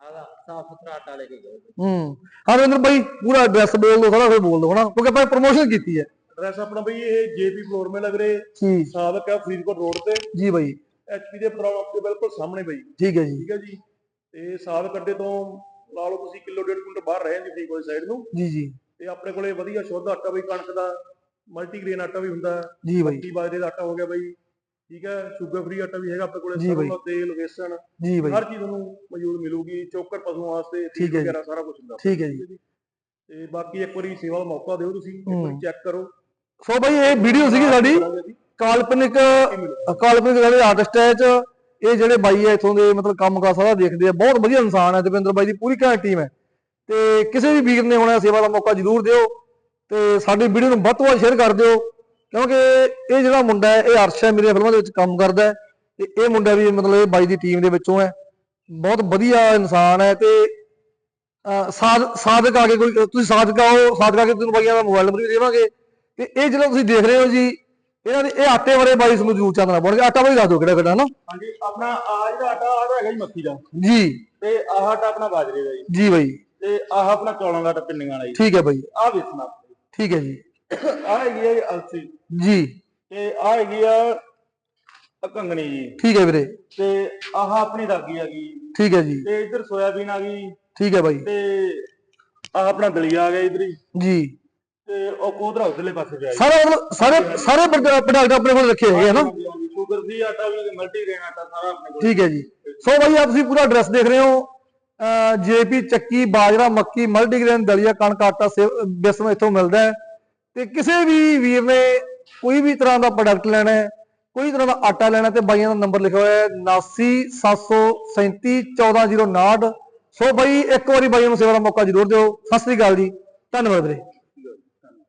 ਆਦਾ ਸਾਫ਼ ਸੁਥਰਾ ਆਟਾ ਲੈ ਕੇ ਜਾਓ। ਹੂੰ। ਹਾਂ ਰਵਿੰਦਰ ਬਾਈ ਪੂਰਾ ਐਡਰੈਸ ਬੋਲ ਦੋ ਸਾਰਾ ਫਿਰ ਬੋਲ ਦੋ ਹਨਾ ਕਿਉਂਕਿ ਆਪਾਂ ਪ੍ਰੋਮੋਸ਼ਨ ਕੀਤੀ ਹੈ। ਐਡਰੈਸ ਆਪਣਾ ਬਈ ਇਹ ਜੇਪੀ ਫਲੋਰ ਮੇ ਲੱਗ ਰਹੇ। ਜੀ। ਸਾਬਕ ਹੈ ਫਰੀਦਕੋਟ ਰੋਡ ਤੇ। ਜੀ ਬਾਈ। ਐਚਪੀ ਦੇ ਪ੍ਰੋਡਕਟ ਦੇ ਬਿਲਕੁਲ ਸਾਹਮਣੇ ਬਈ। ਠੀਕ ਹੈ ਜੀ। ਠੀਕ ਹੈ ਜੀ। ਤੇ ਸਾਬਕ ਅੱਡੇ ਤੋਂ ਲਾ ਲਓ ਤੁਸੀਂ ਕਿਲੋ ਡੇਢ ਕੁਇੰਟਲ ਬਾਹਰ ਰਹੇ ਜੀ ਫਰੀਦਕੋਟ ਸਾਈਡ ਨੂੰ। ਜੀ ਜੀ। ਤੇ ਆਪਣੇ ਕੋਲੇ ਵਧੀਆ ਸ਼ੁੱਧ ਆਟਾ ਬਈ ਕਣਕ ਦਾ ਮਲਟੀਗ੍ਰੇਨ ਆਟਾ ਵੀ ਹੁੰਦਾ। ਜੀ ਬਾਈ। ਪੱਤੀ ਬਾਜਰੇ ਦਾ ਆਟਾ ਹੋ ਗਿਆ ਬਈ ਠੀਕ ਹੈ? ਸ਼ੂਗਰ ਫ੍ਰੀ ਆਟਾ ਵੀ ਹੈਗਾ ਆਪਣੇ ਕੋਲੇ ਸਰੋਂ। ਦਾ ਤੇਲ ਵੇਸਣ ਜੀ ਬਾਈ। ਹਰ ਚੀਜ਼ ਤੁਹਾਨੂੰ ਮੌਜੂਦ ਮਿਲੂਗੀ ਚੋਕਰ ਪਸ਼ੂਆਂ ਵਾਸਤੇ ਠੀਕ। ਵਗੈਰਾ ਸਾਰਾ ਕੁਝ ਹੁੰਦਾ। ਠੀਕ ਹੈ ਜੀ। ਤੇ ਬਾਕੀ ਇੱਕ ਵਾਰੀ ਸੇਵਾ ਦਾ ਮੌਕਾ ਦਿਓ ਤੁਸੀਂ ਇੱਕ। ਵਾਰੀ ਚੈੱਕ ਕਰੋ। ਸੋ ਬਾਈ ਇਹ ਵੀਡੀਓ ਸੀਗੀ ਸਾਡੀ ਕਾਲਪਨਿਕ ਕਾਲਪਨਿਕ ਜਿਹੜੇ ਆਰਟਿਸਟ ਹੈ ਚ ਇਹ ਜਿਹੜੇ ਬਾਈ ਹੈ ਇਥੋਂ ਦੇ ਮਤਲਬ ਕੰਮ ਕਾਰ ਸਾਰਾ ਦੇਖਦੇ ਆ, ਬਹੁਤ ਵਧੀਆ ਇਨਸਾਨ ਹੈ ਦਵਿੰਦਰ ਬਾਈ ਦੀ, ਪੂਰੀ ਘੈਂਟ ਟੀਮ ਹੈ। ਤੇ ਕਿਸੇ ਵੀ ਵੀਰ ਨੇ ਹੋਣਾ ਸੇਵਾ ਦਾ ਮੌਕਾ ਜ਼ਰੂਰ ਦਿਓ ਤੇ ਸਾਡੀ ਵੀਡੀਓ ਨੂੰ ਵੱਧ ਤੋਂ ਵੱਧ ਸ਼ੇਅਰ ਕਰ ਦਿਓ, ਕਿਉਂਕਿ ਇਹ ਜਿਹੜਾ ਮੁੰਡਾ ਹੈ, ਇਹ ਅਰਸ਼ ਹੈ ਮੇਰੀਆਂ ਫਿਲਮਾਂ ਦੇ ਵਿੱਚ ਕੰਮ ਕਰਦਾ ਹੈ ਤੇ ਇਹ ਮੁੰਡਾ ਵੀ ਮਤਲਬ ਇਹ ਬਾਈ ਦੀ ਟੀਮ ਦੇ ਵਿੱਚੋਂ ਹੈ। ਬਹੁਤ ਵਧੀਆ ਇਨਸਾਨ ਹੈ ਤੇ, ਅਹ ਸਾਧ, ਸਾਧਕ ਆ ਕੇ ਕੋਈ, ਤੁਸੀਂ ਸਾਧਕ ਆਓ, ਸਾਧਕ ਆ ਕੇ ਤੁਹਾਨੂੰ ਬਾਈਆਂ ਦਾ ਮੋਬਾਈਲ ਨੰਬਰ ਵੀ ਦੇਵਾਂਗੇ। ਤੇ ਇਹ ਜਿਹੜਾ ਤੁਸੀਂ ਦੇਖ ਰਹੇ ਹੋ ਜੀ ਇਹਨਾਂ ਦੇ ਇਹ ਆਟੇ ਵਾਲੇ ਬਾਈ ਨੂੰ ਜ਼ਰੂਰ ਚਾਨਣਾ ਪਾਉਣਗੇ। ਆਟਾ ਬਾਈ ਦੱਸ ਦਿਓ ਕਿਹੜਾ ਕਿਹੜਾ ਨਾ। ਹਾਂਜੀ ਆਪਣਾ ਆ ਜਿਹੜਾ ਆਟਾ ਆ ਹੈਗਾ ਜੀ ਮੱਕੀ ਦਾ। ਜੀ। ਤੇ ਆਹ ਆਟਾ ਆਪਣਾ ਬਾਜਰੇ ਦਾ ਜੀ। ਜੀ ਬਾਈ। ਤੇ ਆਹ ਆਪਣਾ ਚੌਲਾਂ ਦਾ ਆਟਾ ਪਿੰਨੀਆਂ ਵਾਲਾ ਜੀ। ਠੀਕ ਹੈ ਬਾਈ। ਆਹ ਵੇਚਣਾ ਠੀਕ ਹੈ ਜੀ। ਆ ਹੈਗੀ ਆ ਜੀ ਅਲਸੀ। ਜੀ। ਤੇ ਆ ਹੈਗੀ ਆ ਕੰਗਣੀ ਜੀ। ਠੀਕ ਹੈ ਵੀਰੇ। ਤੇ ਆਹ ਆਪਣੀ ਦਾਗੀ ਆ ਗਈ। ਠੀਕ ਹੈ ਜੀ। ਤੇ ਇੱਧਰ ਸੋਇਆਬੀਨ ਆ ਗਈ। ਠੀਕ ਹੈ ਬਾਈ। ਤੇ ਆਹ ਆਪਣਾ ਦਲੀਆ ਆ ਗਿਆ ਇਧਰ ਹੀ। ਜੀ। ਤੇ ਉਹ ਕੋਧਰਾ ਉਧਰਲੇ ਪਾਸੇ ਪਿਆ ਜੀ ਸਾਰੇ ਮਤਲਬ ਸਾਰੇ ਸਾਰੇ ਪ੍ਰੋਡਕਟ ਆਪਣੇ ਕੋਲ ਰੱਖੇ ਹੈਗੇ ਹਨ ਸ਼ੂਗਰ ਫ੍ਰੀ ਆਟਾ ਵੀ ਮਲਟੀ ਗ੍ਰੇਨ ਆਟਾ ਸਾਰਾ ਆਪਣੇ ਕੋਲ। ਠੀਕ ਹੈ ਜੀ। ਸੋ ਬਾਈ ਆਪ ਤੁਸੀਂ ਪੂਰਾ ਐਡਰੈਸ ਦੇਖ ਰਹੇ ਹੋ। ਜੇਪੀ ਚੱਕੀ ਬਾਜਰਾ ਮੱਕੀ ਮਲਟੀਗ੍ਰੇਨ ਦਲੀਆ ਕਣਕ ਆਟਾ ਸੇਵ- ਬੇਸਣ ਇੱਥੋਂ ਮਿਲਦਾ ਹੈ। ਤੇ ਕਿਸੇ ਵੀ ਵੀਰ ਨੇ ਕੋਈ ਵੀ ਤਰ੍ਹਾਂ ਦਾ ਪ੍ਰੋਡਕਟ ਲੈਣਾ ਹੈ ਕੋਈ ਤਰ੍ਹਾਂ ਦਾ ਆਟਾ ਲੈਣਾ ਤੇ ਬਾਈਆਂ ਦਾ ਨੰਬਰ ਲਿਖਿਆ ਹੋਇਆ ਹੈ 797737 1409 ਸੋ ਬਾਈ ਇੱਕ ਵਾਰੀ ਬਾਈਆਂ ਨੂੰ ਸੇਵਾ ਦਾ ਮੌਕਾ ਜ਼ਰੂਰ ਦਿਓ। ਸਤਿ ਸ੍ਰੀ ਅਕਾਲ ਜੀ। ਧੰਨਵਾਦ ਵੀਰੇ।